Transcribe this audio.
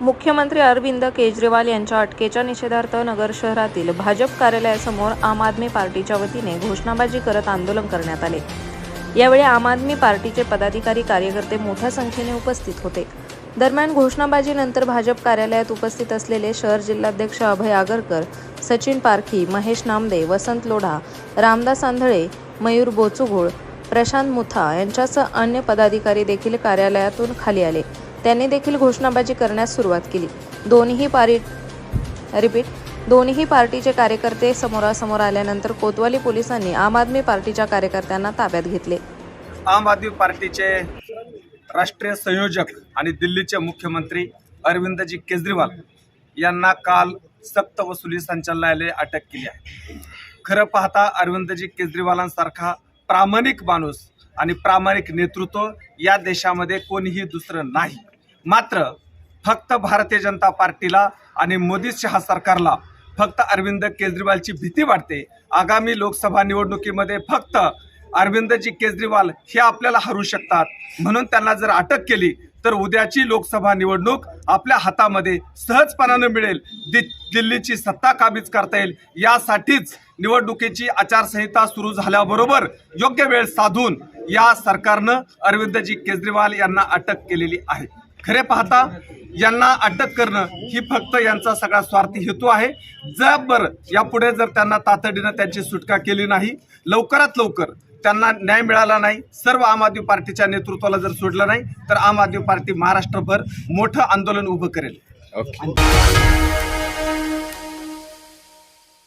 मुख्यमंत्री अरविंद केजरीवाल यांच्या अटकेच्या निषेधार्थ नगर शहरातील भाजप कार्यालयासमोर आम आदमी पार्टीच्या वतीने घोषणाबाजी करत आंदोलन करण्यात आले. यावेळी आम आदमी पार्टीचे पदाधिकारी कार्यकर्ते मोठ्या संख्येने उपस्थित होते. दरम्यान घोषणाबाजीनंतर भाजप कार्यालयात उपस्थित असलेले शहर जिल्हाध्यक्ष अभय आगरकर सचिन पारखी महेश नामदे वसंत लोढा रामदास आंधळे मयूर बोचुगुळ प्रशांत मुथा यांच्यासह अन्य पदाधिकारी देखील कार्यालयातून खाली आले. त्यांनी देखील घोषणाबाजी करण्यास सुरुवात केली. दोन्ही पारी रिपीट दोन्ही पार्टीचे कार्यकर्ते समोरासमोर आल्यानंतर कोतवाली पोलिसांनी आम आदमी पार्टीच्या कार्यकर्त्यांना ताब्यात घेतले. आम आदमी पार्टीचे राष्ट्रीय संयोजक आणि दिल्लीचे मुख्यमंत्री अरविंदजी केजरीवाल यांना काल सक्त वसुली संचालनालय अटक केली आहे. खरं पाहता अरविंदजी केजरीवालांसारखा प्रामाणिक माणूस आणि प्रामाणिक नेतृत्व या देशामध्ये कोणीही दुसरं नाही. मात्र फक्त भारतीय जनता पार्टीला आणि मोदी शहा सरकारला फक्त अरविंद केजरीवालची भीती वाटते. आगामी लोकसभा निवडणुकीमध्ये फक्त अरविंदजी केजरीवाल हे आपल्याला हरू शकतात. म्हणून त्यांना जर अटक केली तर उद्याची लोकसभा निवडणूक आपल्या हातामध्ये सहजपणानं मिळेल. दि दिल्लीची सत्ता काबीज करता येईल. यासाठीच निवडणुकीची आचारसंहिता सुरू झाल्याबरोबर योग्य वेळ साधून या सरकारनं अरविंदजी केजरीवाल यांना अटक केलेली आहे. खरे पाहता यांना अटक करणं ही फक्त यांचा सगळा स्वार्थी हेतू आहे. जर यापुढे जर त्यांना तातडीनं त्यांची सुटका केली नाही लवकरात लवकर त्यांना न्याय मिळाला नाही सर्व आम आदमी पार्टीच्या नेतृत्वाला जर सोडलं नाही तर आम आदमी पार्टी महाराष्ट्रभर मोठं आंदोलन उभं करेल. ओके.